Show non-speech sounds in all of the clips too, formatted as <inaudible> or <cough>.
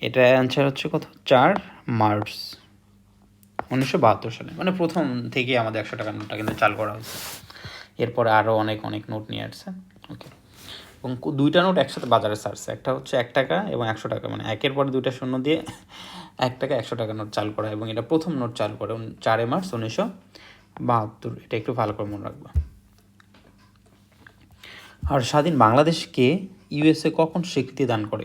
এটা অ্যান্সার হচ্ছে কত চার মার্চ উনিশশো বাহাত্তর সালে। মানে প্রথম থেকে আমাদের একশো টাকার নোটটা কিন্তু চালু করা হয়েছে। এরপরে আরও অনেক অনেক নোট নিয়ে আসছে। ওকে এবং দুইটা নোট একসাথে বাজারে ছাড়ছে। একটা হচ্ছে এক টাকা এবং একশো টাকা। মানে একের পর দুইটা শূন্য দিয়ে এক টাকা, একশো টাকা নোট চালু করা। এবং এটা প্রথম নোট চালু করে চারই মার্চ উনিশশো বাহাত্তর। এটা একটু ভালো করে মনে রাখবা। আর স্বাধীন বাংলাদেশকে ইউএসএ কখন স্বীকৃতি দান করে?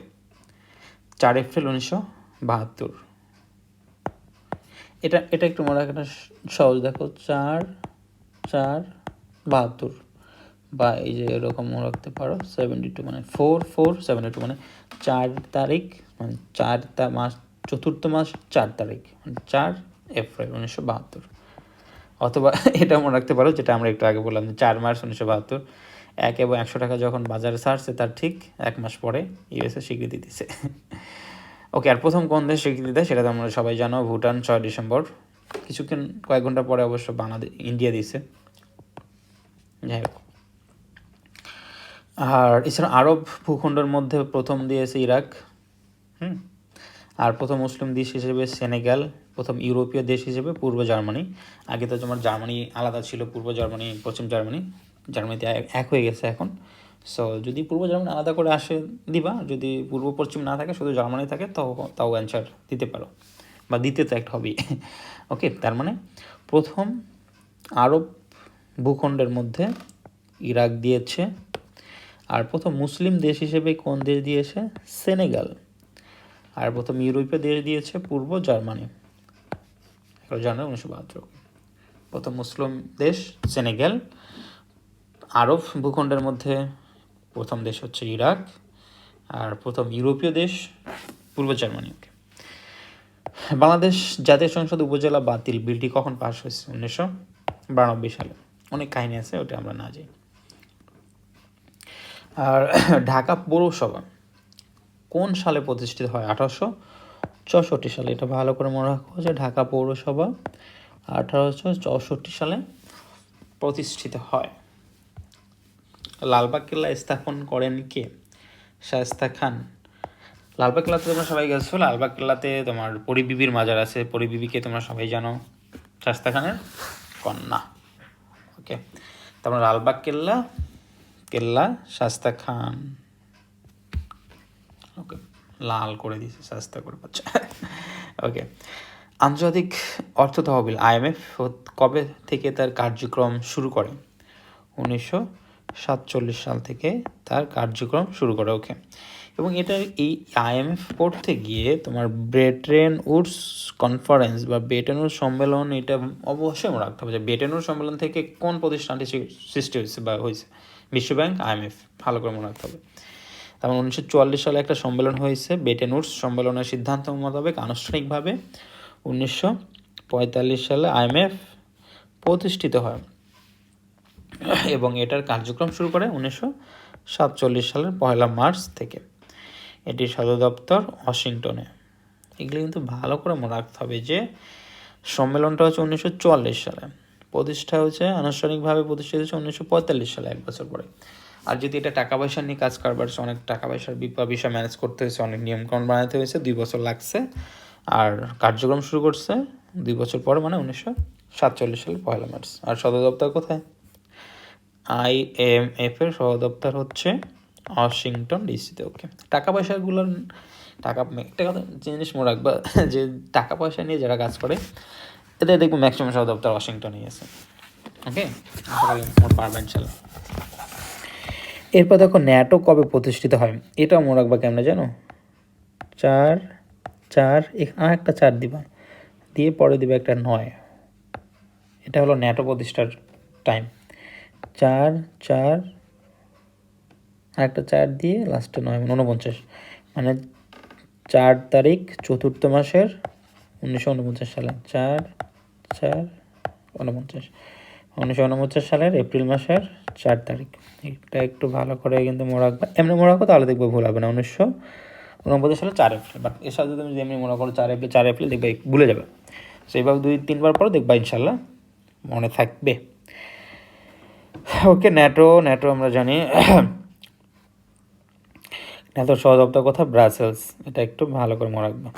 চার এপ্রিল উনিশশো বাহাত্তর। এটা এটা একটু মনে রাখাটা সহজ। দেখো, চার চার, বাহাত্তর। বা এই যে এরকম মনে রাখতে পারো সেভেন্টি টু মানে ফোর ফোর সেভেন্টি টু মানে চার তারিখ মানে চার মাস, চতুর্থ মাস, চার তারিখ মানে চার এপ্রিল উনিশশো বাহাত্তর। অথবা <laughs> এটা মনে রাখতে পারো, যেটা আমরা একটু আগে বললাম চার মার্চ উনিশশো বাহাত্তর। এক এবং একশো টাকা যখন বাজারে ছাড়ছে, তার ঠিক এক মাস পরে ইউএসএ স্বীকৃতি দিছে। ওকে, আর প্রথম কোন দেশ স্বীকৃতি দেয় সেটা তোমরা সবাই জানো, ভুটান ছয় ডিসেম্বর। কিছুক্ষণ, কয়েক ঘণ্টা পরে অবশ্য বাংলাদেশ, ইন্ডিয়া দিছে। যাই হোক। আর এছাড়া আরব ভূখণ্ডের মধ্যে প্রথম দিয়েছে ইরাক, হুম? আর প্রথম মুসলিম দেশ হিসেবে সেনেগাল, প্রথম ইউরোপীয় দেশ হিসেবে পূর্ব জার্মানি। আগে তো তোমার জার্মানি আলাদা ছিল, পূর্ব জার্মানি, পশ্চিম জার্মানি। জার্মানিতে এক- হয়ে গেছে এখন। সো যদি পূর্ব জার্মানি আলাদা করে আসে দিবা, যদি পূর্ব পশ্চিম না থাকে, শুধু জার্মানি থাকে, তাও তাও অ্যান্সার দিতে পারো। বা দিতে তো একটা হবেই। <laughs> ওকে তার মানে প্রথম আরব ভূখণ্ডের মধ্যে ইরাক দিয়েছে, আর প্রথম মুসলিম দেশ হিসেবে কোন দেশ দিয়েছে? সেনেগাল। আর প্রথম ইউরোপীয় দেশ দিয়েছে পূর্ব জার্মানি। জানুয়ারি উনিশশো বাহাত্তর। প্রথম মুসলিম দেশ সেনেগাল। আরব ভূখণ্ডের মধ্যে প্রথম দেশ হচ্ছে ইরাক আর প্রথম ইউরোপীয় দেশ পূর্ব জার্মানি, ওকে। বাংলাদেশ জাতীয় সংসদ উপজেলা বাতিল, বিলটি কখন পাশ হয়েছে? উনিশশো বিরানব্বই সালে। অনেক কাহিনী আছে, ওটা আমরা না যাই আর <clears throat> ঢাকা পৌরসভা কোন সালে প্রতিষ্ঠিত হয়? আঠারোশো চৌষট্টি সালে। এটা ভালো করে মনে রাখো যে ঢাকা পৌরসভা আঠারোশো চৌষট্টি সালে প্রতিষ্ঠিত হয়। লালবাগ কেল্লা স্থাপন করেন কে? শায়েস্তা খান। লালবাগ কেল্লাতে তোমরা সবাই গেছো? লালবাগ কেল্লাতে তোমার পরিবিবির মাজার আছে। পরিবিবিকে তোমরা সবাই জানো। শায়েস্তা খানের কন্যা। ওকে। তারপর লালবাগ কেল্লা কেল্লা শাস্তা খান। ওকে। লাল করে দিয়েছে শাস্তা করে বাচ্চা ওকে। আন্তর্জাতিক অর্থ তহবিল আইএমএফ কবে থেকে তার কার্যক্রম শুরু করে? উনিশশো সাতচল্লিশ সাল থেকে তার কার্যক্রম শুরু করে ওকে। এবং এটা এই আইএমএফ পড়তে গিয়ে তোমার ব্রেটেন উডস কনফারেন্স বা বেটেন উডস সম্মেলন এটা অবশ্যই মনে রাখতে হবে যে বেটেন উডস সম্মেলন থেকে কোন প্রতিষ্ঠানটি সৃষ্টি হয়েছে বা হয়েছে? বিশ্বব্যাংক, আইএমএফ, ভালো করে মনে রাখতে হবে। তারপর উনিশশো চুয়াল্লিশ সালে একটা সম্মেলন হয়েছে, ব্রেটেন উডস সম্মেলনের সিদ্ধান্ত মোতাবেক আনুষ্ঠানিকভাবে উনিশশো পঁয়তাল্লিশ সালে আইএমএফ প্রতিষ্ঠিত হয়। এবং এটার কার্যক্রম শুরু করে উনিশশো সাতচল্লিশ সালের পয়লা মার্চ থেকে। এটির সদর দপ্তর ওয়াশিংটনে। এগুলি কিন্তু ভালো করে মনে রাখতে হবে যে, সম্মেলনটা হচ্ছে উনিশশো চুয়াল্লিশ সালে। প্রতিষ্ঠা হচ্ছে আনুষ্ঠানিকভাবে প্রতিষ্ঠিত হচ্ছে উনিশশো সালে, এক বছর পরে। আর যদি এটা টাকা পয়সা নিয়ে কাজ কারবার অনেক টাকা পয়সার বিষয় ম্যানেজ করতে হয়েছে, অনেক নিয়মকানুন বানাতে হয়েছে, দুই বছর লাগছে। আর কার্যক্রম শুরু করছে দুই বছর পরে মানে উনিশশো সাতচল্লিশ সালে পয়লা মার্চ। আর সদর দপ্তর কোথায়? আইএমএফ এর সদর দপ্তর হচ্ছে ওয়াশিংটন ডিসিতে ওকে টাকা পয়সাগুলোর টাকা, একটা কথা জিনিস মনে রাখবা, <laughs> যে টাকা পয়সা নিয়ে যারা কাজ করে, এদের দেখব ম্যাক্সিমাম সদর দপ্তর ওয়াশিংটনে আছে ওকে পারবেন ইনশাল্লাহ। এরপর দেখো ন্যাটো কবে প্রতিষ্ঠিত হয়, এটাও মনে রাখবা কেমন জানো? চার চার আর একটা চার দিবা, দিয়ে পরে দিবে একটা নয়। এটা হলো ন্যাটো প্রতিষ্ঠার টাইম চার চার আর একটা চার দিয়ে লাস্টে নয় উনপঞ্চাশ মানে চার তারিখ চতুর্থ মাসের উনিশশো উনপঞ্চাশ সালে। চার চার উনপঞ্চাশ উনিশশো উনপঞ্চাশ সালের এপ্রিল মাসের চার তারিখ। এটা একটু ভালো করে কিন্তু মনে রাখবা। এমনি মনে রাখো, তাহলে দেখব ভুল হবে না। উনিশশো উনপঞ্চাশ সালে চার এপ্রিল। বাট এর সাথে তুমি যদি এমনি মনে করো চার এপ্রিল চার এপ্রিল দেখবে, ভুলে যাবে। সেইভাবে দুই, তিনবার পরে দেখবা ইনশাল্লাহ মনে থাকবে। ওকে ন্যাটো ন্যাটো আমরা জানি। এত শব্দ কথা? ব্রাসেলস এটা একটু ভালো করে মনে রাখবে।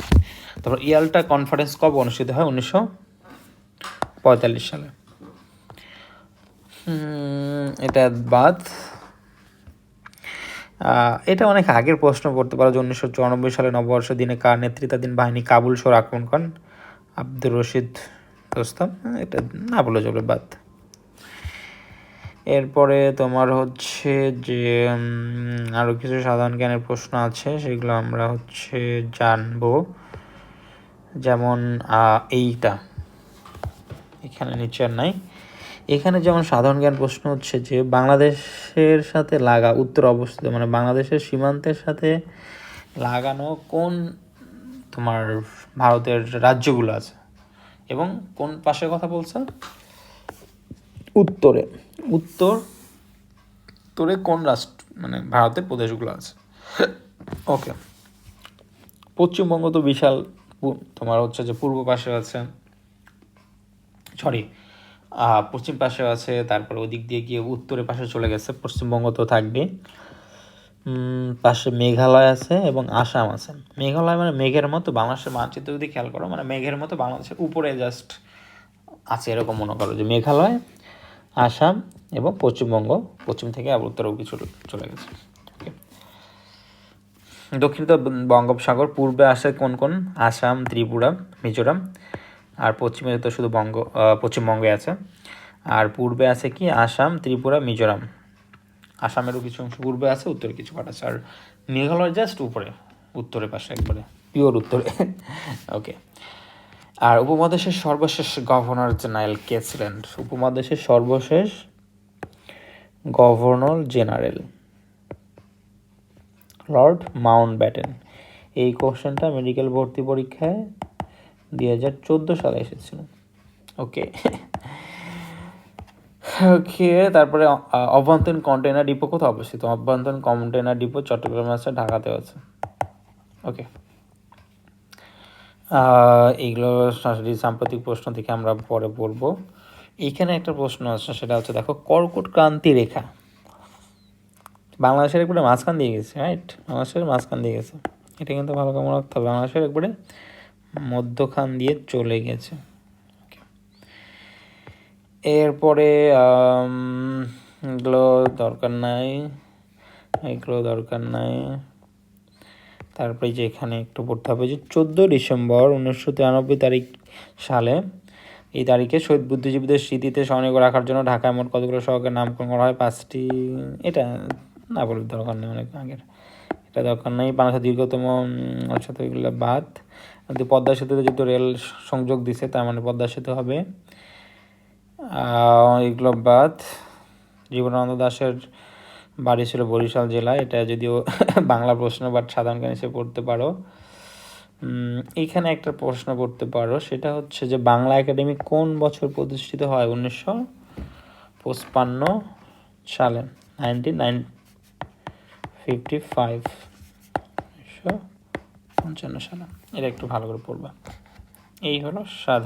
তারপর ইয়ালটা কনফারেন্স কবে অনুষ্ঠিত হয়? উনিশশো পঁয়তাল্লিশ সালে। এটা বাদ। এটা অনেক আগের প্রশ্ন করতে পারো যে উনিশশো চুরানব্বই সালে নববর্ষ দিনে কার নেতৃত্বাধীন বাহিনী কাবুল শহর আক্রমণ করেন? আব্দুর রশিদ দোস্তাম এটা না বলে চলে, বাদ। এরপরে তোমার হচ্ছে যে আরও কিছু সাধারণ জ্ঞানের প্রশ্ন আছে, সেগুলো আমরা হচ্ছে জানব। যেমন এইটা। এখানে নিচে নাই। এখানে যেমন সাধারণ জ্ঞান প্রশ্ন হচ্ছে যে, বাংলাদেশের সাথে লাগা, উত্তর অবস্থিত মানে বাংলাদেশের সীমান্তের সাথে লাগানো কোন তোমার ভারতের রাজ্যগুলো আছে? এবং কোন পাশের কথা বলছে? উত্তরে। উত্তর, উত্তরে কোন রাষ্ট্র মানে ভারতের প্রদেশগুলো আছে? ওকে পশ্চিমবঙ্গ তো বিশাল তোমার হচ্ছে যে পূর্ব পাশে আছে। সরি পশ্চিম পাশে আছে, তারপর ওদিক দিয়ে গিয়ে উত্তরের পাশে চলে গেছে। পশ্চিমবঙ্গ তো থাকবে পাশে মেঘালয় আছে এবং আসাম আছে। মেঘালয় মানে মেঘের মতো বাংলাদেশের মানচিত্র যদি খেয়াল করো মানে মেঘের মতো বাংলাদেশের উপরে জাস্ট আছে এরকম মনে করো যে মেঘালয় আসাম এবং পশ্চিমবঙ্গ, পশ্চিম থেকে আবার উত্তর অব্দি চলে গেছে। Okay. দক্ষিণে তো বঙ্গোপসাগর, পূর্বে আসে কোন কোন? আসাম, ত্রিপুরা, মিজোরাম। আর পশ্চিমে তো শুধু বঙ্গ পশ্চিমবঙ্গে আছে। আর পূর্বে আছে কি? আসাম, ত্রিপুরা, মিজোরাম। আসামেরও কিছু অংশ পূর্বে আছে, উত্তরে কিছু পাট আছে। আর মেঘালয় জাস্ট উপরে, উত্তরের পাশে একবারে। পিওর উত্তরে। ওকে আর উপমহাদেশের সর্বশেষ গভর্নর জেনারেল কে ছিলেন? উপমহাদেশের সর্বশেষ governor general Lord Mountbatten এই কোশ্চেনটা মেডিকেল ভর্তি পরীক্ষায় দুই হাজার চোদ্দ সালে এসেছিল। ওকে। ওকে তারপরে অভ্যন্তরীণ কন্টেনার ডিপো কোথায় অবস্থিত? অভ্যন্তরীণ কন্টেনার ডিপো চট্টগ্রামে আছে ঢাকাতেও আছে। ওকে। এইগুলো সরাসরি সাম্প্রতিক প্রশ্ন থেকে আমরা পরে পড়ব এখানে একটা প্রশ্ন আছে, সেটা হচ্ছে দেখো, কর্কট ক্রান্তি রেখা। বাংলাদেশের একবারে মাঝখান দিয়ে গেছে রাইট বাংলাদেশের মাঝখান দিয়ে গেছে। এটা কিন্তু ভালো করে মনে রাখতে হবে, বাংলাদেশের একবারে মধ্যখান দিয়ে চলে গেছে। এরপরে এগুলো দরকার নাই, এগুলো দরকার নাই। তারপরে যে এখানে একটু পড়তে হবে যে চোদ্দ ডিসেম্বর উনিশশো তিরানব্বই তারিখ সালে এই তারিখে শহীদ বুদ্ধিজীবীদের স্মৃতিতে স্মরণীয় রাখার জন্য ঢাকায় মোট কতগুলো সড়কের নামকরণ করা হয়? পাঁচটি, এটা না বলে দরকার নেই, অনেক আগের। এটা দরকার নেই। বাংলাদেশের দীর্ঘতম এগুলো বাদ। পদ্মা সেতুতে যেহেতু রেল সংযোগ দিছে, তার মানে পদ্মা সেতু হবে। এগুলো বাদ। জীবনানন্দ দাশের বাড়ি ছিল বরিশাল জেলায় এটা যদিও <laughs> বাংলা প্রশ্ন বাট সাধারণ জ্ঞান হিসেবে পড়তে পারো। এখানে একটা প্রশ্ন করতে পারো, সেটা হচ্ছে যে বাংলা একাডেমি কোন বছর প্রতিষ্ঠিত হয়? উনিশশো পঁচপান্ন সালে নাইনটিন নাইন ফিফটি ফাইভ উনিশশো পঞ্চান্ন সালে। এটা একটু ভালো করে পড়বা। এই হলো সাধারণ